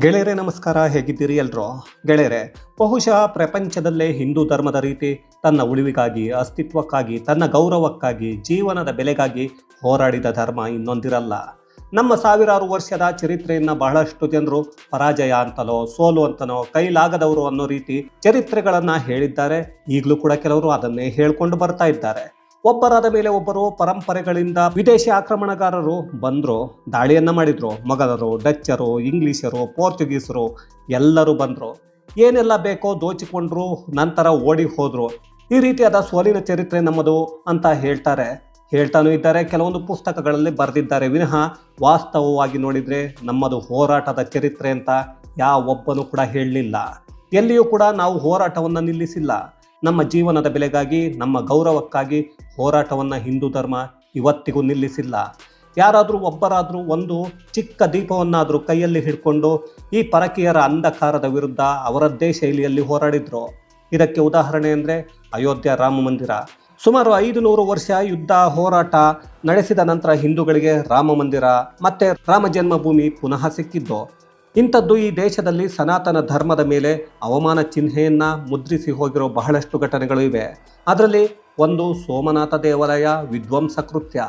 ಗೆಳೆಯರೆ, ನಮಸ್ಕಾರ. ಹೇಗಿದ್ದೀರಿ ಎಲ್ರು? ಗೆಳೆಯರೆ, ಬಹುಶಃ ಪ್ರಪಂಚದಲ್ಲೇ ಹಿಂದೂ ಧರ್ಮದ ರೀತಿ ತನ್ನ ಉಳಿವಿಗಾಗಿ, ಅಸ್ತಿತ್ವಕ್ಕಾಗಿ, ತನ್ನ ಗೌರವಕ್ಕಾಗಿ, ಜೀವನದ ಬೆಲೆಗಾಗಿ ಹೋರಾಡಿದ ಧರ್ಮ ಇನ್ನೊಂದಿರಲ್ಲ. ನಮ್ಮ ಸಾವಿರಾರು ವರ್ಷದ ಚರಿತ್ರೆಯನ್ನು ಬಹಳಷ್ಟು ಜನರು ಪರಾಜಯ ಅಂತಲೋ ಸೋಲು ಅಂತನೋ, ಕೈಲಾಗದವರು ಅನ್ನೋ ರೀತಿ ಚರಿತ್ರೆಗಳನ್ನು ಹೇಳಿದ್ದಾರೆ. ಈಗಲೂ ಕೂಡ ಕೆಲವರು ಅದನ್ನೇ ಹೇಳ್ಕೊಂಡು ಬರ್ತಾ ಇದ್ದಾರೆ. ಒಬ್ಬರಾದ ಮೇಲೆ ಒಬ್ಬರು ಪರಂಪರೆಗಳಿಂದ ವಿದೇಶಿ ಆಕ್ರಮಣಗಾರರು ಬಂದ್ರು, ದಾಳಿಯನ್ನ ಮಾಡಿದ್ರು. ಮೊಘಲರು, ಡಚ್ಚರು, ಇಂಗ್ಲಿಷರು, ಪೋರ್ಚುಗೀಸರು ಎಲ್ಲರೂ ಬಂದ್ರು. ಏನೆಲ್ಲ ಬೇಕೋ ದೋಚಿಕೊಂಡ್ರು, ನಂತರ ಓಡಿ ಹೋದ್ರು. ಈ ರೀತಿಯಾದ ಸೋಲಿನ ಚರಿತ್ರೆ ನಮ್ಮದು ಅಂತ ಹೇಳ್ತಾರೆ. ಹೇಳ್ತಾನೂ ಇದ್ದಾರೆ, ಕೆಲವೊಂದು ಪುಸ್ತಕಗಳಲ್ಲಿ ಬರೆದಿದ್ದಾರೆ. ವಿನಃ ವಾಸ್ತವವಾಗಿ ನೋಡಿದರೆ ನಮ್ಮದು ಹೋರಾಟದ ಚರಿತ್ರೆ ಅಂತ ಯಾವೊಬ್ಬನು ಕೂಡ ಹೇಳಲಿಲ್ಲ. ಎಲ್ಲಿಯೂ ಕೂಡ ನಾವು ಹೋರಾಟವನ್ನು ನಿಲ್ಲಿಸಿಲ್ಲ. ನಮ್ಮ ಜೀವನದ ಬೆಲೆಗಾಗಿ, ನಮ್ಮ ಗೌರವಕ್ಕಾಗಿ ಹೋರಾಟವನ್ನು ಹಿಂದೂ ಧರ್ಮ ಇವತ್ತಿಗೂ ನಿಲ್ಲಿಸಿಲ್ಲ. ಯಾರಾದರೂ ಒಬ್ಬರಾದರೂ ಒಂದು ಚಿಕ್ಕ ದೀಪವನ್ನಾದರೂ ಕೈಯಲ್ಲಿ ಹಿಡ್ಕೊಂಡು ಈ ಪರಕೀಯರ ಅಂಧಕಾರದ ವಿರುದ್ಧ ಅವರದ್ದೇ ಶೈಲಿಯಲ್ಲಿ ಹೋರಾಡಿದ್ರು. ಇದಕ್ಕೆ ಉದಾಹರಣೆ ಅಂದರೆ ಅಯೋಧ್ಯ ರಾಮ ಮಂದಿರ. ಸುಮಾರು ಐದು ನೂರು ವರ್ಷ ಯುದ್ಧ, ಹೋರಾಟ ನಡೆಸಿದ ನಂತರ ಹಿಂದೂಗಳಿಗೆ ರಾಮ ಮಂದಿರ, ಮತ್ತೆ ರಾಮ ಜನ್ಮಭೂಮಿ ಪುನಃ ಸಿಕ್ಕಿದ್ದು. ಇಂಥದ್ದು ಈ ದೇಶದಲ್ಲಿ ಸನಾತನ ಧರ್ಮದ ಮೇಲೆ ಅವಮಾನ ಚಿಹ್ನೆಯನ್ನು ಮುದ್ರಿಸಿ ಹೋಗಿರೋ ಬಹಳಷ್ಟು ಘಟನೆಗಳು ಇವೆ. ಅದರಲ್ಲಿ ಒಂದು ಸೋಮನಾಥ ದೇವಾಲಯ ವಿಧ್ವಂಸ ಕೃತ್ಯ.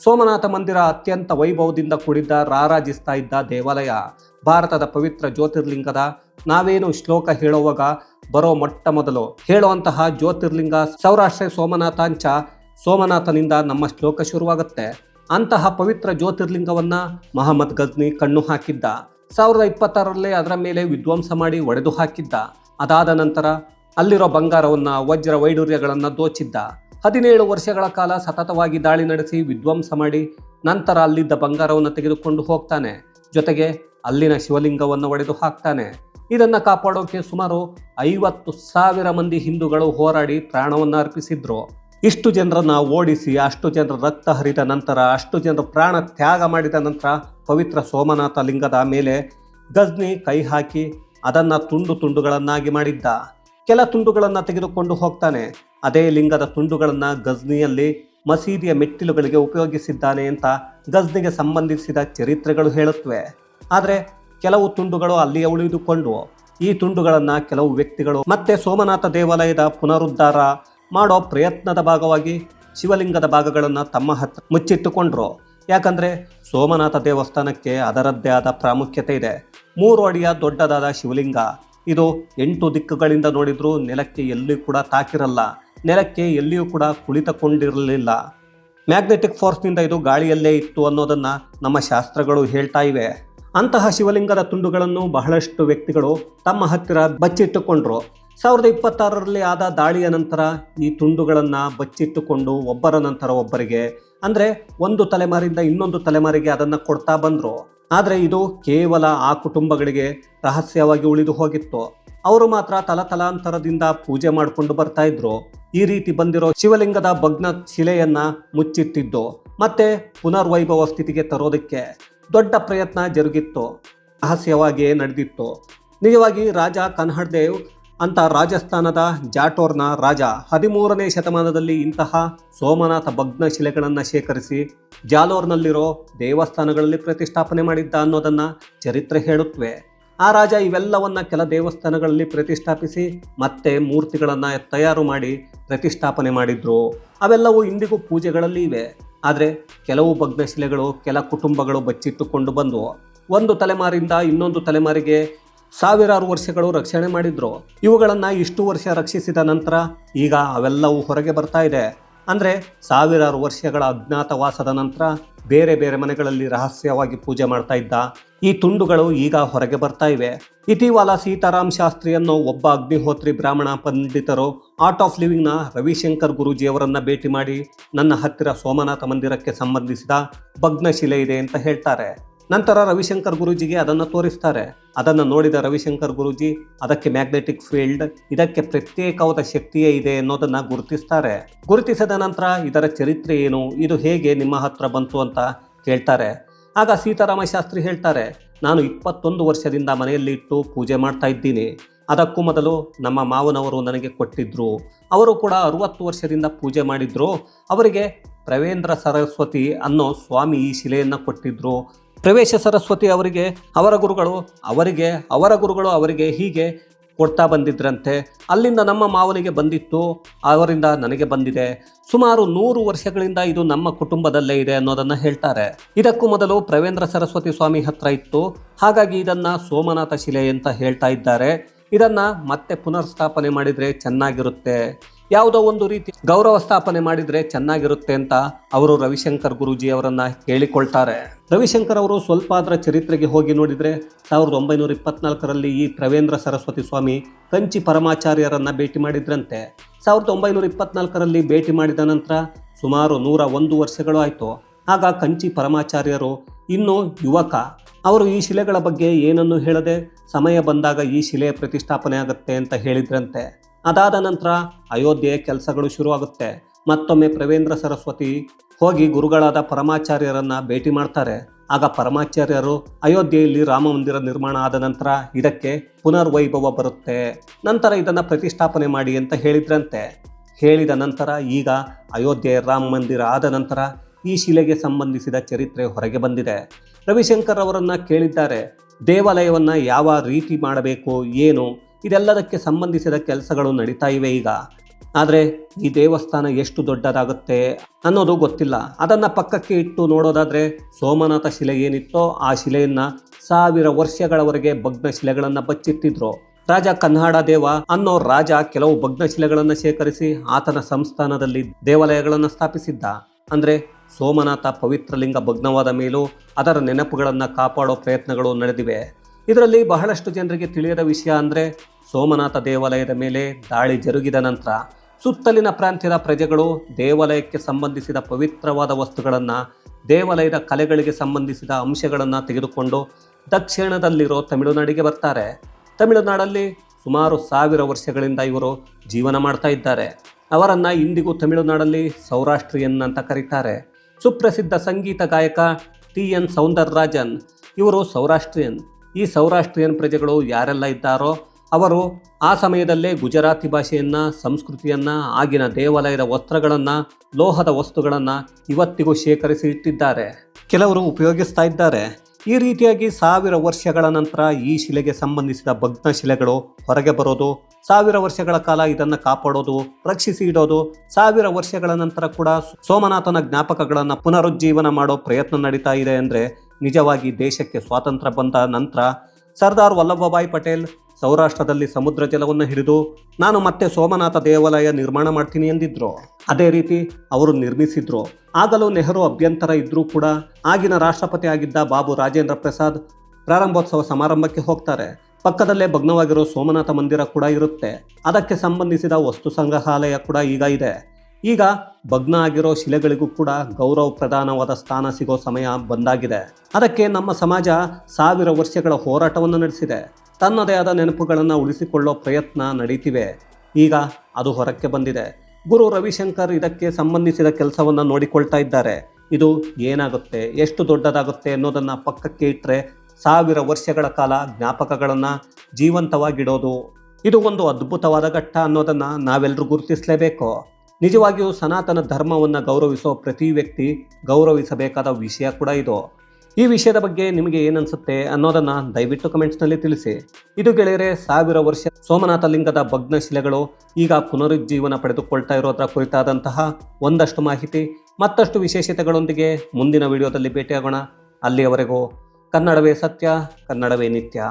ಸೋಮನಾಥ ಮಂದಿರ ಅತ್ಯಂತ ವೈಭವದಿಂದ ಕೂಡಿದ್ದ ರಾರಾಜಿಸ್ತಾ ಇದ್ದ ದೇವಾಲಯ, ಭಾರತದ ಪವಿತ್ರ ಜ್ಯೋತಿರ್ಲಿಂಗದ ನಾವೇನು ಶ್ಲೋಕ ಹೇಳುವಾಗ ಬರೋ ಮೊಟ್ಟ ಮೊದಲು ಹೇಳುವಂತಹ ಜ್ಯೋತಿರ್ಲಿಂಗ ಸೌರಾಷ್ಟ್ರ ಸೋಮನಾಥಾಂಚ ಸೋಮನಾಥನಿಂದ ನಮ್ಮ ಶ್ಲೋಕ ಶುರುವಾಗುತ್ತೆ. ಅಂತಹ ಪವಿತ್ರ ಜ್ಯೋತಿರ್ಲಿಂಗವನ್ನು ಮಹಮ್ಮದ್ ಗಜ್ನಿ ಕಣ್ಣು ಹಾಕಿದ್ದ. ಸಾವಿರದ ಇಪ್ಪತ್ತಾರರಲ್ಲೇ ಅದರ ಮೇಲೆ ವಿಧ್ವಂಸ ಮಾಡಿ ಒಡೆದು ಹಾಕಿದ್ದ. ಅದಾದ ನಂತರ ಅಲ್ಲಿರೋ ಬಂಗಾರವನ್ನು, ವಜ್ರ ವೈಡೂರ್ಯಗಳನ್ನು ದೋಚಿದ್ದ. ಹದಿನೇಳು ವರ್ಷಗಳ ಕಾಲ ಸತತವಾಗಿ ದಾಳಿ ನಡೆಸಿ ವಿಧ್ವಂಸ ಮಾಡಿ ನಂತರ ಅಲ್ಲಿದ್ದ ಬಂಗಾರವನ್ನು ತೆಗೆದುಕೊಂಡು ಹೋಗ್ತಾನೆ. ಜೊತೆಗೆ ಅಲ್ಲಿನ ಶಿವಲಿಂಗವನ್ನು ಒಡೆದು ಹಾಕ್ತಾನೆ. ಇದನ್ನು ಕಾಪಾಡೋಕೆ ಸುಮಾರು ಐವತ್ತು ಸಾವಿರ ಮಂದಿ ಹಿಂದೂಗಳು ಹೋರಾಡಿ ಪ್ರಾಣವನ್ನು ಅರ್ಪಿಸಿದ್ರು. ಇಷ್ಟು ಜನರನ್ನು ಓಡಿಸಿ, ಅಷ್ಟು ಜನರ ರಕ್ತ ಹರಿದ ನಂತರ, ಅಷ್ಟು ಜನರು ಪ್ರಾಣ ತ್ಯಾಗ ಮಾಡಿದ ನಂತರ ಪವಿತ್ರ ಸೋಮನಾಥ ಲಿಂಗದ ಮೇಲೆ ಗಜ್ನಿ ಕೈ ಹಾಕಿ ಅದನ್ನು ತುಂಡು ತುಂಡುಗಳನ್ನಾಗಿ ಮಾಡಿದ್ದ. ಕೆಲ ತುಂಡುಗಳನ್ನು ತೆಗೆದುಕೊಂಡು ಹೋಗ್ತಾನೆ. ಅದೇ ಲಿಂಗದ ತುಂಡುಗಳನ್ನು ಗಜ್ನಿಯಲ್ಲಿ ಮಸೀದಿಯ ಮೆಟ್ಟಿಲುಗಳಿಗೆ ಉಪಯೋಗಿಸಿದ್ದಾನೆ ಅಂತ ಗಜ್ನಿಗೆ ಸಂಬಂಧಿಸಿದ ಚರಿತ್ರೆಗಳು ಹೇಳುತ್ತವೆ. ಆದರೆ ಕೆಲವು ತುಂಡುಗಳು ಅಲ್ಲಿಯೇ ಉಳಿದುಕೊಂಡು, ಈ ತುಂಡುಗಳನ್ನು ಕೆಲವು ವ್ಯಕ್ತಿಗಳು ಮತ್ತೆ ಸೋಮನಾಥ ದೇವಾಲಯದ ಪುನರುದ್ಧಾರ ಮಾಡೋ ಪ್ರಯತ್ನದ ಭಾಗವಾಗಿ ಶಿವಲಿಂಗದ ಭಾಗಗಳನ್ನು ತಮ್ಮ ಹತ್ರ ಮುಚ್ಚಿಟ್ಟುಕೊಂಡ್ರು. ಯಾಕಂದರೆ ಸೋಮನಾಥ ದೇವಸ್ಥಾನಕ್ಕೆ ಅದರದ್ದೇ ಆದ ಪ್ರಾಮುಖ್ಯತೆ ಇದೆ. ಮೂರು ಅಡಿಯ ದೊಡ್ಡದಾದ ಶಿವಲಿಂಗ. ಇದು ಎಂಟು ದಿಕ್ಕುಗಳಿಂದ ನೋಡಿದರೂ ನೆಲಕ್ಕೆ ಎಲ್ಲಿಯೂ ಕೂಡ ತಾಕಿರಲ್ಲ. ನೆಲಕ್ಕೆ ಎಲ್ಲಿಯೂ ಕೂಡ ಕುಳಿತುಕೊಂಡಿರಲಿಲ್ಲ. ಮ್ಯಾಗ್ನೆಟಿಕ್ ಫೋರ್ಸ್ನಿಂದ ಇದು ಗಾಳಿಯಲ್ಲೇ ಇತ್ತು ಅನ್ನೋದನ್ನು ನಮ್ಮ ಶಾಸ್ತ್ರಗಳು ಹೇಳ್ತಾ ಇವೆ. ಅಂತಹ ಶಿವಲಿಂಗದ ತುಂಡುಗಳನ್ನು ಬಹಳಷ್ಟು ವ್ಯಕ್ತಿಗಳು ತಮ್ಮ ಹತ್ತಿರ ಬಚ್ಚಿಟ್ಟುಕೊಂಡ್ರು. ಸಾವಿರದ ಇಪ್ಪತ್ತಾರರಲ್ಲಿ ಆದ ದಾಳಿಯ ನಂತರ ಈ ತುಂಡುಗಳನ್ನು ಬಚ್ಚಿಟ್ಟುಕೊಂಡು ಒಬ್ಬರ ನಂತರ ಒಬ್ಬರಿಗೆ, ಅಂದರೆ ಒಂದು ತಲೆಮಾರಿಂದ ಇನ್ನೊಂದು ತಲೆಮಾರಿಗೆ ಅದನ್ನು ಕೊಡ್ತಾ ಬಂದರು. ಆದರೆ ಇದು ಕೇವಲ ಆ ಕುಟುಂಬಗಳಿಗೆ ರಹಸ್ಯವಾಗಿ ಉಳಿದು ಹೋಗಿತ್ತು. ಅವರು ಮಾತ್ರ ತಲತಲಾಂತರದಿಂದ ಪೂಜೆ ಮಾಡಿಕೊಂಡು ಬರ್ತಾ ಇದ್ರು. ಈ ರೀತಿ ಬಂದಿರೋ ಶಿವಲಿಂಗದ ಭಗ್ನ ಶಿಲೆಯನ್ನ ಮುಚ್ಚಿಟ್ಟಿದ್ದು, ಮತ್ತೆ ಪುನರ್ವೈಭವ ಸ್ಥಿತಿಗೆ ತರೋದಕ್ಕೆ ದೊಡ್ಡ ಪ್ರಯತ್ನ ಜರುಗಿತ್ತು. ರಹಸ್ಯವಾಗಿಯೇ ನಡೆದಿತ್ತು. ನಿಜವಾಗಿ ರಾಜ ಕನ್ಹಡ್ ದೇವ್ ಅಂತ ರಾಜಸ್ಥಾನದ ಜಾಟೋರ್ನ ರಾಜ ಹದಿಮೂರನೇ ಶತಮಾನದಲ್ಲಿ ಇಂತಹ ಸೋಮನಾಥ ಭಗ್ನ ಶಿಲೆಗಳನ್ನು ಶೇಖರಿಸಿ ಜಾಲೋರ್ನಲ್ಲಿರೋ ದೇವಸ್ಥಾನಗಳಲ್ಲಿ ಪ್ರತಿಷ್ಠಾಪನೆ ಮಾಡಿದ್ದ ಅನ್ನೋದನ್ನು ಚರಿತ್ರೆ ಹೇಳುತ್ತವೆ ಆ ರಾಜ ಇವೆಲ್ಲವನ್ನ ಕೆಲ ದೇವಸ್ಥಾನಗಳಲ್ಲಿ ಪ್ರತಿಷ್ಠಾಪಿಸಿ ಮತ್ತೆ ಮೂರ್ತಿಗಳನ್ನು ತಯಾರು ಮಾಡಿ ಪ್ರತಿಷ್ಠಾಪನೆ ಮಾಡಿದ್ರು. ಅವೆಲ್ಲವೂ ಇಂದಿಗೂ ಪೂಜೆಗಳಲ್ಲಿ ಇವೆ. ಆದರೆ ಕೆಲವು ಭಗ್ನ ಶಿಲೆಗಳು, ಕೆಲ ಕುಟುಂಬಗಳು ಬಚ್ಚಿಟ್ಟುಕೊಂಡು ಬಂದವು. ಒಂದು ತಲೆಮಾರಿಂದ ಇನ್ನೊಂದು ತಲೆಮಾರಿಗೆ ಸಾವಿರಾರು ವರ್ಷಗಳು ರಕ್ಷಣೆ ಮಾಡಿದ್ರು. ಇವುಗಳನ್ನು ಇಷ್ಟು ವರ್ಷ ರಕ್ಷಿಸಿದ ನಂತರ ಈಗ ಅವೆಲ್ಲವೂ ಹೊರಗೆ ಬರ್ತಾ ಇದೆ. ಅಂದ್ರೆ ಸಾವಿರಾರು ವರ್ಷಗಳ ಅಜ್ಞಾತವಾಸದ ನಂತರ ಬೇರೆ ಬೇರೆ ಮನೆಗಳಲ್ಲಿ ರಹಸ್ಯವಾಗಿ ಪೂಜೆ ಮಾಡ್ತಾ ಇದ್ದ ಈ ತುಂಡುಗಳು ಈಗ ಹೊರಗೆ ಬರ್ತಾ ಇವೆ. ಇತಿವಾಲ ಸೀತಾರಾಮ್ ಶಾಸ್ತ್ರಿ ಅನ್ನೋ ಒಬ್ಬ ಅಗ್ನಿಹೋತ್ರಿ ಬ್ರಾಹ್ಮಣ ಪಂಡಿತರು ಆರ್ಟ್ ಆಫ್ ಲಿವಿಂಗ್ನ ರವಿಶಂಕರ್ ಗುರೂಜಿಯವರನ್ನ ಭೇಟಿ ಮಾಡಿ ನನ್ನ ಹತ್ತಿರ ಸೋಮನಾಥ ಮಂದಿರಕ್ಕೆ ಸಂಬಂಧಿಸಿದ ಭಗ್ನಶಿಲೆ ಇದೆ ಅಂತ ಹೇಳ್ತಾರೆ. ನಂತರ ರವಿಶಂಕರ್ ಗುರೂಜಿಗೆ ಅದನ್ನು ತೋರಿಸ್ತಾರೆ. ಅದನ್ನು ನೋಡಿದ ರವಿಶಂಕರ್ ಗುರೂಜಿ, ಅದಕ್ಕೆ ಮ್ಯಾಗ್ನೆಟಿಕ್ ಫೀಲ್ಡ್, ಇದಕ್ಕೆ ಪ್ರತ್ಯೇಕವಾದ ಶಕ್ತಿಯೇ ಇದೆ ಅನ್ನೋದನ್ನು ಗುರುತಿಸ್ತಾರೆ. ಗುರುತಿಸಿದ ನಂತರ ಇದರ ಚರಿತ್ರೆ ಏನು, ಇದು ಹೇಗೆ ನಿಮ್ಮ ಹತ್ರ ಬಂತು ಅಂತ ಕೇಳ್ತಾರೆ. ಆಗ ಸೀತಾರಾಮ ಶಾಸ್ತ್ರಿ ಹೇಳ್ತಾರೆ, ನಾನು ಇಪ್ಪತ್ತೊಂದು ವರ್ಷದಿಂದ ಮನೆಯಲ್ಲಿ ಇಟ್ಟು ಪೂಜೆ ಮಾಡ್ತಾ ಇದ್ದೀನಿ. ಅದಕ್ಕೂ ಮೊದಲು ನಮ್ಮ ಮಾವನವರು ನನಗೆ ಕೊಟ್ಟಿದ್ರು. ಅವರು ಕೂಡ ಅರುವತ್ತು ವರ್ಷದಿಂದ ಪೂಜೆ ಮಾಡಿದ್ರು. ಅವರಿಗೆ ಪ್ರವೇಂದ್ರ ಸರಸ್ವತಿ ಅನ್ನೋ ಸ್ವಾಮಿ ಈ ಶಿಲೆಯನ್ನು ಕೊಟ್ಟಿದ್ರು. ಪ್ರವೇಶ ಸರಸ್ವತಿ ಅವರಿಗೆ, ಅವರ ಗುರುಗಳು, ಅವರಿಗೆ, ಅವರ ಗುರುಗಳು ಅವರಿಗೆ ಹೀಗೆ ಕೊಡ್ತಾ ಬಂದಿದ್ರಂತೆ. ಅಲ್ಲಿಂದ ನಮ್ಮ ಮಾವನಿಗೆ ಬಂದಿತ್ತು, ಅವರಿಂದ ನನಗೆ ಬಂದಿದೆ. ಸುಮಾರು ನೂರು ವರ್ಷಗಳಿಂದ ಇದು ನಮ್ಮ ಕುಟುಂಬದಲ್ಲೇ ಇದೆ ಅನ್ನೋದನ್ನು ಹೇಳ್ತಾರೆ. ಇದಕ್ಕೂ ಮೊದಲು ಪ್ರವೇಂದ್ರ ಸರಸ್ವತಿ ಸ್ವಾಮಿ ಹತ್ರ ಇತ್ತು. ಹಾಗಾಗಿ ಇದನ್ನು ಸೋಮನಾಥ ಶಿಲೆ ಅಂತ ಹೇಳ್ತಾ ಇದ್ದಾರೆ. ಇದನ್ನು ಮತ್ತೆ ಪುನರ್ಸ್ಥಾಪನೆ ಮಾಡಿದರೆ ಚೆನ್ನಾಗಿರುತ್ತೆ. ಯಾವುದೋ ಒಂದು ರೀತಿ ಗೌರವ ಸ್ಥಾಪನೆ ಮಾಡಿದ್ರೆ ಚೆನ್ನಾಗಿರುತ್ತೆ ಅಂತ ಅವರು ರವಿಶಂಕರ್ ಗುರೂಜಿ ಅವರನ್ನ ಕೇಳಿಕೊಳ್ತಾರೆ ರವಿಶಂಕರ್ ಅವರು ಸ್ವಲ್ಪ ಅದರ ಚರಿತ್ರೆಗೆ ಹೋಗಿ ನೋಡಿದ್ರೆ ಸಾವಿರದ ಒಂಬೈನೂರ ಇಪ್ಪತ್ನಾಲ್ಕರಲ್ಲಿ ಈ ಪ್ರವೇಂದ್ರ ಸರಸ್ವತಿ ಸ್ವಾಮಿ ಕಂಚಿ ಪರಮಾಚಾರ್ಯರನ್ನ ಭೇಟಿ ಮಾಡಿದ್ರಂತೆ. ಸಾವಿರದ ಒಂಬೈನೂರ ಇಪ್ಪತ್ನಾಲ್ಕರಲ್ಲಿ ಭೇಟಿ ಮಾಡಿದ ನಂತರ ಸುಮಾರು ನೂರ ಒಂದು ವರ್ಷಗಳು ಆಯಿತು. ಆಗ ಕಂಚಿ ಪರಮಾಚಾರ್ಯರು, ಇನ್ನು ಯುವಕ, ಅವರು ಈ ಶಿಲೆಗಳ ಬಗ್ಗೆ ಏನನ್ನು ಹೇಳದೆ? ಸಮಯ ಬಂದಾಗ ಈ ಶಿಲೆಯ ಪ್ರತಿಷ್ಠಾಪನೆ ಆಗುತ್ತೆ ಅಂತ ಹೇಳಿದ್ರಂತೆ. ಅದಾದ ನಂತರ ಅಯೋಧ್ಯೆಯ ಕೆಲಸಗಳು ಶುರುವಾಗುತ್ತೆ. ಮತ್ತೊಮ್ಮೆ ಪ್ರವೇಂದ್ರ ಸರಸ್ವತಿ ಹೋಗಿ ಗುರುಗಳಾದ ಪರಮಾಚಾರ್ಯರನ್ನ ಭೇಟಿ ಮಾಡ್ತಾರೆ. ಆಗ ಪರಮಾಚಾರ್ಯರು ಅಯೋಧ್ಯೆಯಲ್ಲಿ ರಾಮ ಮಂದಿರ ನಿರ್ಮಾಣ ಆದ ನಂತರ ಇದಕ್ಕೆ ಪುನರ್ವೈಭವ ಬರುತ್ತೆ. ನಂತರ ಇದನ್ನು ಪ್ರತಿಷ್ಠಾಪನೆ ಮಾಡಿ ಅಂತ ಹೇಳಿದ್ರಂತೆ. ಹೇಳಿದ ನಂತರ ಈಗ ಅಯೋಧ್ಯೆಯ ರಾಮ ಮಂದಿರ ಆದ ನಂತರ ಈ ಶಿಲೆಗೆ ಸಂಬಂಧಿಸಿದ ಚರಿತ್ರೆ ಹೊರಗೆ ಬಂದಿದೆ. ರವಿಶಂಕರ್ ಅವರನ್ನು ಕೇಳಿದ್ದಾರೆ. ದೇವಾಲಯವನ್ನ ಯಾವ ರೀತಿ ಮಾಡಬೇಕು, ಏನು ಇದೆಲ್ಲದಕ್ಕೆ ಸಂಬಂಧಿಸಿದ ಕೆಲಸಗಳು ನಡೀತಾ ಇವೆ ಈಗ. ಆದರೆ ಈ ದೇವಸ್ಥಾನ ಎಷ್ಟು ದೊಡ್ಡದಾಗುತ್ತೆ ಅನ್ನೋದು ಗೊತ್ತಿಲ್ಲ. ಅದನ್ನು ಪಕ್ಕಕ್ಕೆ ಇಟ್ಟು ನೋಡೋದಾದರೆ ಸೋಮನಾಥ ಶಿಲೆ ಏನಿತ್ತೋ ಆ ಶಿಲೆಯನ್ನು ಸಾವಿರ ವರ್ಷಗಳವರೆಗೆ ಭಗ್ನ ಶಿಲೆಗಳನ್ನು ಬಚ್ಚಿಟ್ಟಿದ್ರು. ರಾಜ ಕನ್ನಡ ದೇವ ಅನ್ನೋ ರಾಜ ಕೆಲವು ಭಗ್ನ ಶಿಲೆಗಳನ್ನು ಶೇಖರಿಸಿ ಆತನ ಸಂಸ್ಥಾನದಲ್ಲಿ ದೇವಾಲಯಗಳನ್ನು ಸ್ಥಾಪಿಸಿದ್ದ. ಅಂದರೆ ಸೋಮನಾಥ ಪವಿತ್ರ ಲಿಂಗ ಭಗ್ನವಾದ ಮೇಲೂ ಅದರ ನೆನಪುಗಳನ್ನು ಕಾಪಾಡೋ ಪ್ರಯತ್ನಗಳು ನಡೆದಿವೆ. ಇದರಲ್ಲಿ ಬಹಳಷ್ಟು ಜನರಿಗೆ ತಿಳಿಯದ ವಿಷಯ ಅಂದರೆ ಸೋಮನಾಥ ದೇವಾಲಯದ ಮೇಲೆ ದಾಳಿ ಜರುಗಿದ ನಂತರ ಸುತ್ತಲಿನ ಪ್ರಾಂತ್ಯದ ಪ್ರಜೆಗಳು ದೇವಾಲಯಕ್ಕೆ ಸಂಬಂಧಿಸಿದ ಪವಿತ್ರವಾದ ವಸ್ತುಗಳನ್ನು, ದೇವಾಲಯದ ಕಲೆಗಳಿಗೆ ಸಂಬಂಧಿಸಿದ ಅಂಶಗಳನ್ನು ತೆಗೆದುಕೊಂಡು ದಕ್ಷಿಣದಲ್ಲಿರೋ ತಮಿಳುನಾಡಿಗೆ ಬರ್ತಾರೆ. ತಮಿಳುನಾಡಲ್ಲಿ ಸುಮಾರು ಸಾವಿರ ವರ್ಷಗಳಿಂದ ಇವರು ಜೀವನ ಮಾಡ್ತಾ ಇದ್ದಾರೆ. ಅವರನ್ನು ಇಂದಿಗೂ ತಮಿಳುನಾಡಲ್ಲಿ ಸೌರಾಷ್ಟ್ರಿಯನ್ ಅಂತ ಕರೀತಾರೆ. ಸುಪ್ರಸಿದ್ಧ ಸಂಗೀತ ಗಾಯಕ ಟಿ. ಎನ್. ಸೌಂದರರಾಜನ್ ಇವರು ಸೌರಾಷ್ಟ್ರಿಯನ್. ಈ ಸೌರಾಷ್ಟ್ರಿಯನ್ ಪ್ರಜೆಗಳು ಯಾರೆಲ್ಲ ಇದ್ದಾರೋ ಅವರು ಆ ಸಮಯದಲ್ಲೇ ಗುಜರಾತಿ ಭಾಷೆಯನ್ನು, ಸಂಸ್ಕೃತಿಯನ್ನು, ಆಗಿನ ದೇವಾಲಯದ ವಸ್ತ್ರಗಳನ್ನು, ಲೋಹದ ವಸ್ತುಗಳನ್ನು ಇವತ್ತಿಗೂ ಶೇಖರಿಸಿ ಇಟ್ಟಿದ್ದಾರೆ. ಕೆಲವರು ಉಪಯೋಗಿಸ್ತಾ ಇದ್ದಾರೆ. ಈ ರೀತಿಯಾಗಿ ಸಾವಿರ ವರ್ಷಗಳ ನಂತರ ಈ ಶಿಲೆಗೆ ಸಂಬಂಧಿಸಿದ ಭಗ್ನ ಶಿಲೆಗಳು ಹೊರಗೆ ಬರೋದು, ಸಾವಿರ ವರ್ಷಗಳ ಕಾಲ ಇದನ್ನು ಕಾಪಾಡೋದು, ರಕ್ಷಿಸಿ ಇಡೋದು, ಸಾವಿರ ವರ್ಷಗಳ ನಂತರ ಕೂಡ ಸೋಮನಾಥನ ಜ್ಞಾಪಕಗಳನ್ನು ಪುನರುಜ್ಜೀವನ ಮಾಡೋ ಪ್ರಯತ್ನ ನಡೀತಾ ಇದೆ ಅಂದರೆ ನಿಜವಾಗಿ ದೇಶಕ್ಕೆ ಸ್ವಾತಂತ್ರ್ಯ ಬಂದ ನಂತರ ಸರ್ದಾರ್ ವಲ್ಲಭಭಾಯ್ ಪಟೇಲ್ ಸೌರಾಷ್ಟ್ರದಲ್ಲಿ ಸಮುದ್ರ ಜಲವನ್ನು ಹಿಡಿದು ನಾನು ಮತ್ತೆ ಸೋಮನಾಥ ದೇವಾಲಯ ನಿರ್ಮಾಣ ಮಾಡ್ತೀನಿ ಎಂದಿದ್ರು. ಅದೇ ರೀತಿ ಅವರು ನಿರ್ಮಿಸಿದ್ರು. ಆಗಲೂ ನೆಹರು ಅಭ್ಯಂತರ ಇದ್ರೂ ಕೂಡ ಆಗಿನ ರಾಷ್ಟ್ರಪತಿ ಆಗಿದ್ದ ಬಾಬು ರಾಜೇಂದ್ರ ಪ್ರಸಾದ್ ಪ್ರಾರಂಭೋತ್ಸವ ಸಮಾರಂಭಕ್ಕೆ ಹೋಗ್ತಾರೆ. ಪಕ್ಕದಲ್ಲೇ ಭಗ್ನವಾಗಿರೋ ಸೋಮನಾಥ ಮಂದಿರ ಕೂಡ ಇರುತ್ತೆ. ಅದಕ್ಕೆ ಸಂಬಂಧಿಸಿದ ವಸ್ತು ಸಂಗ್ರಹಾಲಯ ಕೂಡ ಈಗ ಇದೆ. ಈಗ ಭಗ್ನ ಆಗಿರೋ ಶಿಲೆಗಳಿಗೂ ಕೂಡ ಗೌರವ ಪ್ರಧಾನವಾದ ಸ್ಥಾನ ಸಿಗೋ ಸಮಯ ಬಂದಾಗಿದೆ. ಅದಕ್ಕೆ ನಮ್ಮ ಸಮಾಜ ಸಾವಿರ ವರ್ಷಗಳ ಹೋರಾಟವನ್ನು ನಡೆಸಿದೆ. ತನ್ನದೇ ಆದ ನೆನಪುಗಳನ್ನು ಉಳಿಸಿಕೊಳ್ಳೋ ಪ್ರಯತ್ನ ನಡೀತಿವೆ. ಈಗ ಅದು ಹೊರಕ್ಕೆ ಬಂದಿದೆ. ಗುರು ರವಿಶಂಕರ್ ಇದಕ್ಕೆ ಸಂಬಂಧಿಸಿದ ಕೆಲಸವನ್ನು ನೋಡಿಕೊಳ್ತಾ ಇದ್ದಾರೆ. ಇದು ಏನಾಗುತ್ತೆ, ಎಷ್ಟು ದೊಡ್ಡದಾಗುತ್ತೆ ಅನ್ನೋದನ್ನು ಪಕ್ಕಕ್ಕೆ ಇಟ್ಟರೆ ಸಾವಿರ ವರ್ಷಗಳ ಕಾಲ ಜ್ಞಾಪಕಗಳನ್ನು ಜೀವಂತವಾಗಿಡೋದು. ಇದು ಒಂದು ಅದ್ಭುತವಾದ ಘಟ್ಟ ಅನ್ನೋದನ್ನು ನಾವೆಲ್ಲರೂ ಗುರುತಿಸಲೇಬೇಕು. ನಿಜವಾಗಿಯೂ ಸನಾತನ ಧರ್ಮವನ್ನು ಗೌರವಿಸೋ ಪ್ರತಿ ವ್ಯಕ್ತಿ ಗೌರವಿಸಬೇಕಾದ ವಿಷಯ ಕೂಡ ಇದು. ಈ ವಿಷಯದ ಬಗ್ಗೆ ನಿಮಗೆ ಏನನ್ಸುತ್ತೆ ಅನ್ನೋದನ್ನ ದಯವಿಟ್ಟು ಕಮೆಂಟ್ಸ್ನಲ್ಲಿ ತಿಳಿಸಿ. ಇದು ಗೆಳೆಯರೆ, ಸಾವಿರ ವರ್ಷ ಸೋಮನಾಥ ಲಿಂಗದ ಭಗ್ನ ಶಿಲೆಗಳು ಈಗ ಪುನರುಜ್ಜೀವನ ಪಡೆದುಕೊಳ್ತಾ ಇರೋದರ ಕುರಿತಾದಂತಹ ಒಂದಷ್ಟು ಮಾಹಿತಿ, ಮತ್ತಷ್ಟು ವಿಶೇಷತೆಗಳೊಂದಿಗೆ ಮುಂದಿನ ವಿಡಿಯೋದಲ್ಲಿ ಭೇಟಿಯಾಗೋಣ. ಅಲ್ಲಿಯವರೆಗೂ ಕನ್ನಡವೇ ಸತ್ಯ, ಕನ್ನಡವೇ ನಿತ್ಯ.